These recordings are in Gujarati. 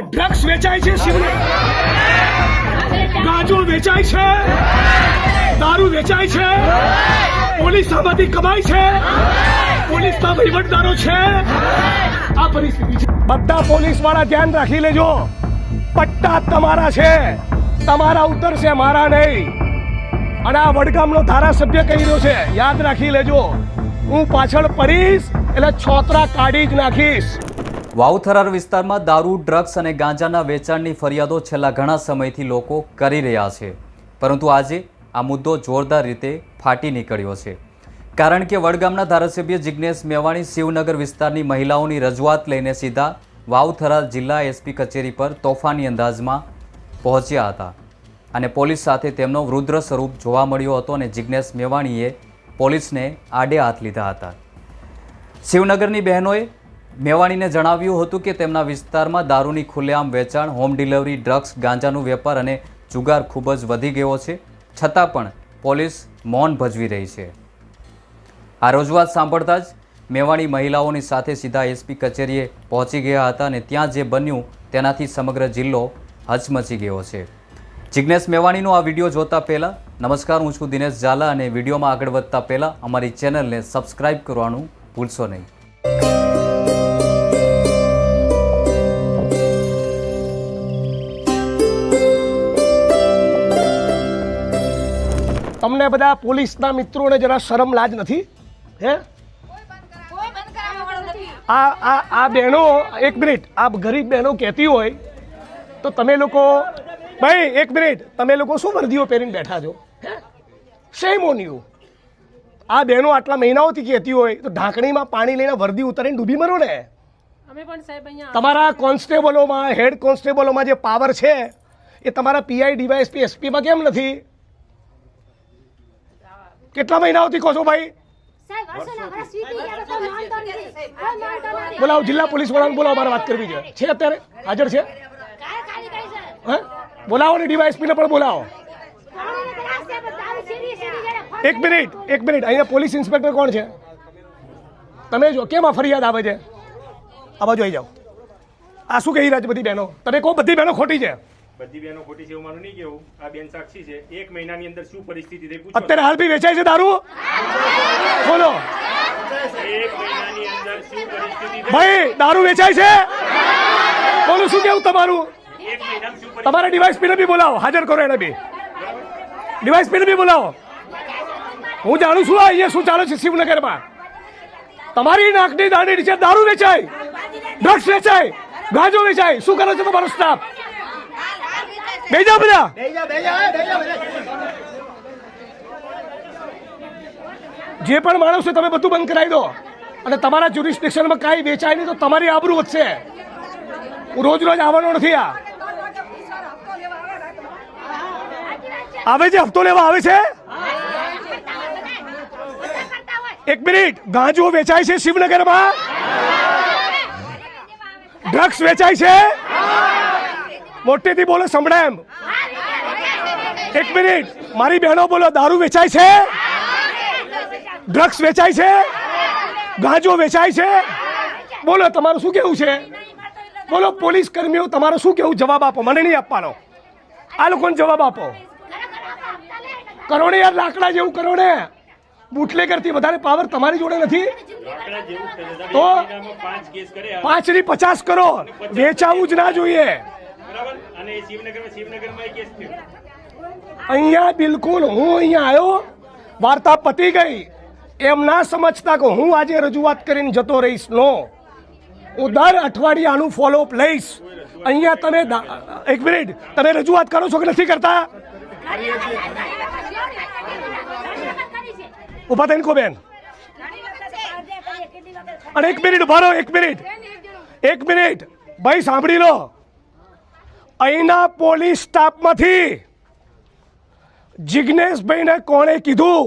ડ્રગ્સ વેચાય છે શિવને? ગાંજો વેચાય છે? દારૂ વેચાય છે? પોલીસ આમાંથી કમાય છે? પોલીસ ના વહીવટદારો છે? આ પરિસ્થિતિ છે. બધા પોલીસવાળા ધ્યાન રાખી લેજો. પટ્ટા તમારા છે. તમારા ઉતરશે મારા નહીં. અને આ વડગામનો ધારાસભ્ય કહી રહ્યો છે, યાદ રાખી લેજો. હું પાછળ પડીશ, એટલે છોતરા કાઢી જ નાખીશ. વાવથરાર વિસ્તારમાં દારૂ, ડ્રગ્સ અને ગાંજાના વેચાણની ફરિયાદો છેલ્લા ઘણા સમયથી લોકો કરી રહ્યા છે. પરંતુ આજે આ મુદ્દો જોરદાર રીતે ફાટી નીકળ્યો છે. કારણ કે વડગામના ધારાસભ્ય જિજ્ઞેશ મેવાણી શિવનગર વિસ્તારની મહિલાઓની રજૂઆત લઈને સીધા વાવથરા જિલ્લા એસપી કચેરી પર તોફાની અંદાજમાં પહોંચ્યા હતા અને પોલીસ સાથે તેમનો વૃદ્ર સ્વરૂપ જોવા મળ્યો હતો અને જિજ્ઞેશ મેવાણીએ પોલીસને આડે હાથ લીધા હતા. શિવનગરની બહેનોએ મેવાણીને જણાવ્યું હતું કે તેમના વિસ્તારમાં દારૂની ખુલ્લેઆમ વેચાણ, હોમ ડિલિવરી, ડ્રગ્સ, ગાંજાનું વેપાર અને જુગાર ખૂબ જ વધી ગયો છે. છતાં પણ પોલીસ મૌન ભજવી રહી છે. આ રજૂઆત સાંભળતા જ મેવાણી મહિલાઓની સાથે સીધા એસપી કચેરીએ પહોંચી ગયા હતા અને ત્યાં જે બન્યું તેનાથી સમગ્ર જિલ્લો હચમચી ગયો છે. જિજ્ઞેશ મેવાણીનો આ વીડિયો જોતા પહેલાં નમસ્કાર, હું છું દિનેશ ઝાલા અને વિડીયોમાં આગળ વધતા પહેલાં અમારી ચેનલને સબસ્ક્રાઇબ કરવાનું ભૂલશો નહીં. તમને બધા પોલીસના મિત્રોને જરા શરમ લાજ નથી? હે? આ આ આ બહેનો એક મિનિટ આ ગરીબ બહેનો કહેતી હોય તો તમે લોકો ભાઈ એક મિનિટ તમે લોકો શું વર્દીઓ પહેરીને બેઠા છો? હે? શેમ ઓન યુ આ બહેનો આટલા મહિનાઓથી કહેતી હોય તો ઢાંકણીમાં પાણી લઈને વર્દી ઉતારીને ડૂબી મરો ને? સાહેબ તમારા કોન્સ્ટેબલોમાં હેડ કોન્સ્ટેબલોમાં જે પાવર છે એ તમારા પીઆઈ ડીવાયએસપી એસપીમાં કેમ નથી? કેટલા મહિનાઓથી કહો છો ભાઈ? બોલાવો જિલ્લા પોલીસ વડાને બોલાવો મારે વાત કરવી છે છે અત્યારે? હાજર છે? હે? બોલાવો ને ડીવાયએસપીને પણ બોલાવો. એક મિનિટ એક મિનિટ. અહીંયા પોલીસ ઇન્સ્પેક્ટર કોણ છે? તમે જો કેમ આ ફરિયાદ આવે છે? આ બાજુ આવી જાઓ. આ શું કહી રહ્યા છે બધી બહેનો? તમે કહો બધી બહેનો ખોટી છે. બધી બેનો ખોટી છે એવું મારું નહીં કેવું? આ બેન સાક્ષી છે. એક મહિનાની અંદર શું પરિસ્થિતિ થઈ? પૂછો. અત્યારે હાલ બી વેચાય છે દારૂ? બોલો. એક મહિનાની અંદર શું પરિસ્થિતિ થઈ? ભાઈ દારૂ વેચાય છે? બોલો શું કેવું તમારું? એક મહિનામાં શું તમારા ડિવાઇસ પીને બી બોલાવો. હાજર કરો એને બી. ડિવાઇસ પીને બી બોલાવો. હું જાણું છું આ અહીંયા શું ચાલે છે શિવનગરમાં. તમારી નાકની દાંડી નીચે દારૂ વેચાય. ડ્રગ્સ વેચાય. ગાંજો વેચાય. શું કરે છે તમારો સ્ટાફ બે જાઓ બધા જે પણ માણસ છે તમે બધું બંધ કરાવી દો. અને તમારા જ્યુરિસ્ડિક્શનમાં કાંઈ વેચાય નહીં તો તમારી આબરૂ વધશે. હું રોજ રોજ આવવાનો નથી આ. આવે છે હપ્તો લેવા આવે છે? એક મિનિટ. ગાંજો વેચાય છે શિવનગરમાં? ડ્રગ્સ વેચાય છે? મોટેથી બોલો સંભળાય એમ. એક મિનિટ. મારી બહેનો બોલો દારૂ વેચાય છે? ડ્રગ્સ વેચાય છે? ગાંજો વેચાય છે? બોલો તમારું શું કેવું છે? બોલો પોલીસ કર્મીઓ તમારું શું કેવું? જવાબ આપો મને નહીં આપવાનો. આ લોકોને જવાબ આપો. કરોડે યાર લાકડા જેવું કરોડે. બુટલેગરથી કરતી વધારે પાવર તમારી જોડે નથી. તો? પાંચની પચાસ કરો વેચાવું જ ના જોઈએ. અહીંયા બિલકુલ હું અહીંયા આવ્યો, વાર્તા પતી ગઈ. એમ ના સમજતા કે હું આજે રજૂઆત કરીને જતો રહીશ. નો. હું દર અઠવાડિયે આનું ફોલોઅપ લઈશ. અહીંયા તમે એક મિનિટ. તમે રજૂઆત કરો છો કે નથી કરતા? ઊભા થઈને કો બેન. અને એક મિનિટ, ઊભા રહો, એક મિનિટ. એક મિનિટ. ભાઈ, સાંભળી લો. અહીંના પોલીસ સ્ટાફમાંથી જિજ્ઞેશભાઈને કોણે કીધું?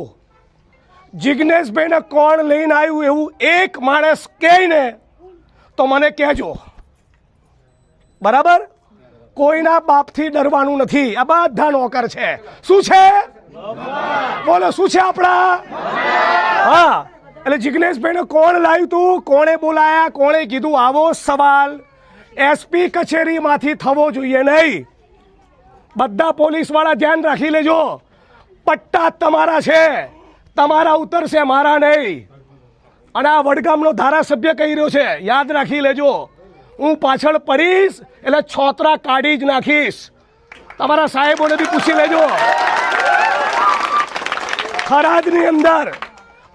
જિજ્ઞેશભાઈને કોણ લઈને આવ્યું એવું એક માણસ કહે ને તો મને કહેજો. બરાબર? કોઈના બાપથી ડરવાનું નથી. આ બધા નોકર છે. શું છે? બોલો, શું છે આપણા? હા, એટલે જિજ્ઞેશભાઈને કોણ લાવ્યું તું? કોણે બોલાયા? કોણે કીધું? આવો સવાલ. એસપી કચેરીમાંથી થવો જોઈએ નહીં. બધા પોલીસવાળા ધ્યાન રાખી લેજો. પટ્ટા તમારા છે. તમારા ઉતરશે, મારા નહીં. અને આ વડગામનો ધારાસભ્ય કહી રહ્યો છે, યાદ રાખી લેજો. હું પાછળ પડીશ, એટલે છોતરા કાઢી જ નાખીશ. તમારા સાહેબોને બી પૂછી લેજો. થરાદની અંદર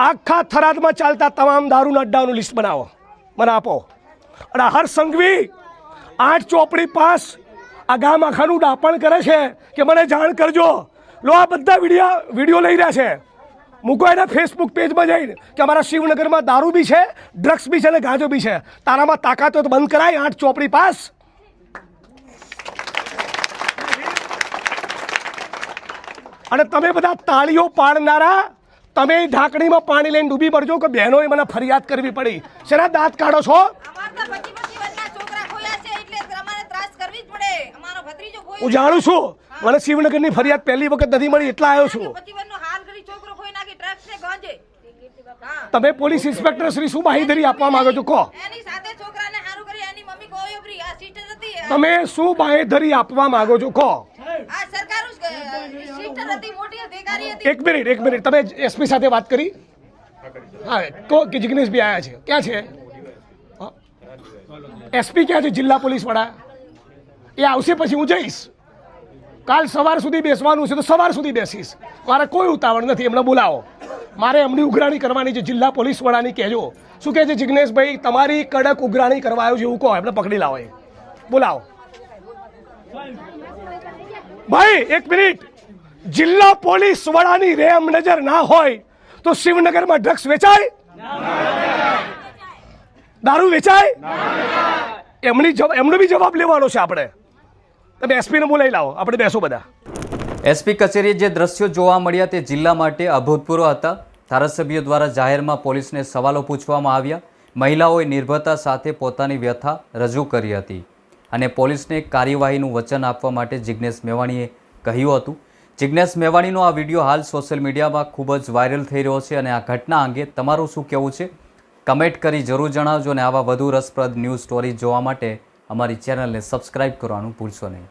આખા થરાદમાં ચાલતા તમામ દારૂના અડ્ડાઓનું લિસ્ટ બનાવો. મને આપો. અને હર સંઘવી આઠ ચોપડી પાસ. આ ગામ આખાનું ડાપણ કરે છે કે મને જાણ કરજો. લો, આ બધા વીડિયો વીડિયો લઈ રહ્યા છે. મૂકો એના ફેસબુક પેજમાં જઈને કે અમારા શિવનગરમાં દારૂ બી છે ડ્રગ્સ બી છે અને ગાંજો બી છે. તારામાં તાકાત તો બંધ કરાય, આઠ ચોપડી પાસ. અને તમે બધા તાળીઓ પાડનારા, તમે ઢાંકણીમાં પાણી લઈને ડૂબી પડજો કે બહેનોએ મને ફરિયાદ કરવી પડી. શેના દાંત કાઢો છો અમાર તો પચી પચી વર્ષના છોકરા ખોયા છે એટલે અમારે ત્રાસ કરવી જ પડે. અમારો ભત્રીજો ખોયો હું જાણું છું. મને શિવનગરની ફરિયાદ પહેલી વખત નથી મળી એટલા આવ્યો છું. પચી હાલ કરી છોકરો ખોઈ નાખી ડ્રગ્સ ને ગાંજે. તમે પોલીસ ઇન્સ્પેક્ટર શ્રી શું બાંહેધરી આપવા માંગો છો? કહો. એની સાથે છોકરાને હારું કરી એની મમ્મી ગોયો પ્રી આ સિસ્ટર હતી તમે શું બાંહેધરી આપવા માંગો છો? કહો. આ સરકાર સિસ્ટર હતી મોટી અધિકારી હતી. એક મિનિટ એક મિનિટ. તમે એસપી સાથે વાત કરી? હા કો કે જિગ્નેશભાઈ આવ્યા છે. ક્યાં છે? એસપી ક્યાં છે? જિલ્લા પોલીસ વડા એ આવશે પછી હું જઈશ. કાલ સવાર સુધી બેસવાનું છે તો સવાર સુધી બેસીશ. મારે કોઈ ઉતાવળ નથી, એમને બોલાવો. મારે એમની ઉઘરાણી કરવાની છે, જિલ્લા પોલીસ વડાની કહેજો. શું કહે છે જિગ્નેશભાઈ? તમારી કડક ઉઘરાણી કરવા આવ્યો છે એવું કહો, એમને પકડી લાવો એ. બોલાવો. ભાઈ, એક મિનિટ. જિલ્લા પોલીસ વડાની રેમ નજર ના હોય તો શિવનગરમાં ડ્રગ્સ વેચાય? દારૂ વેચાય? એમની એમનો બી જવાબ લેવાનો છે આપણે. તમે એસપીને બોલાવી લાવો. આપણે બેસો બધા. એસપી કચેરીએ જે દ્રશ્યો જોવા મળ્યા તે જિલ્લા માટે અભૂતપૂર્વ હતા. ધારાસભ્યો દ્વારા જાહેરમાં પોલીસને સવાલો પૂછવામાં આવ્યા. મહિલાઓએ નિર્ભરતા સાથે પોતાની વ્યથા રજૂ કરી હતી અને પોલીસને કાર્યવાહીનું વચન આપવા માટે જિજ્ઞેશ મેવાણીએ કહ્યું હતું. જિજ્ઞેશ મેવાણીનો આ વીડિયો હાલ સોશિયલ મીડિયામાં ખૂબ જ વાયરલ થઈ રહ્યો છે અને આ ઘટના અંગે તમારું શું કહેવું છે? કમેન્ટ કરી જરૂર જણાવજો અને આવા વધુ રસપ્રદ ન્યૂઝ સ્ટોરી જોવા માટે અમારી ચેનલને સબસ્ક્રાઇબ કરવાનું ભૂલશો નહીં.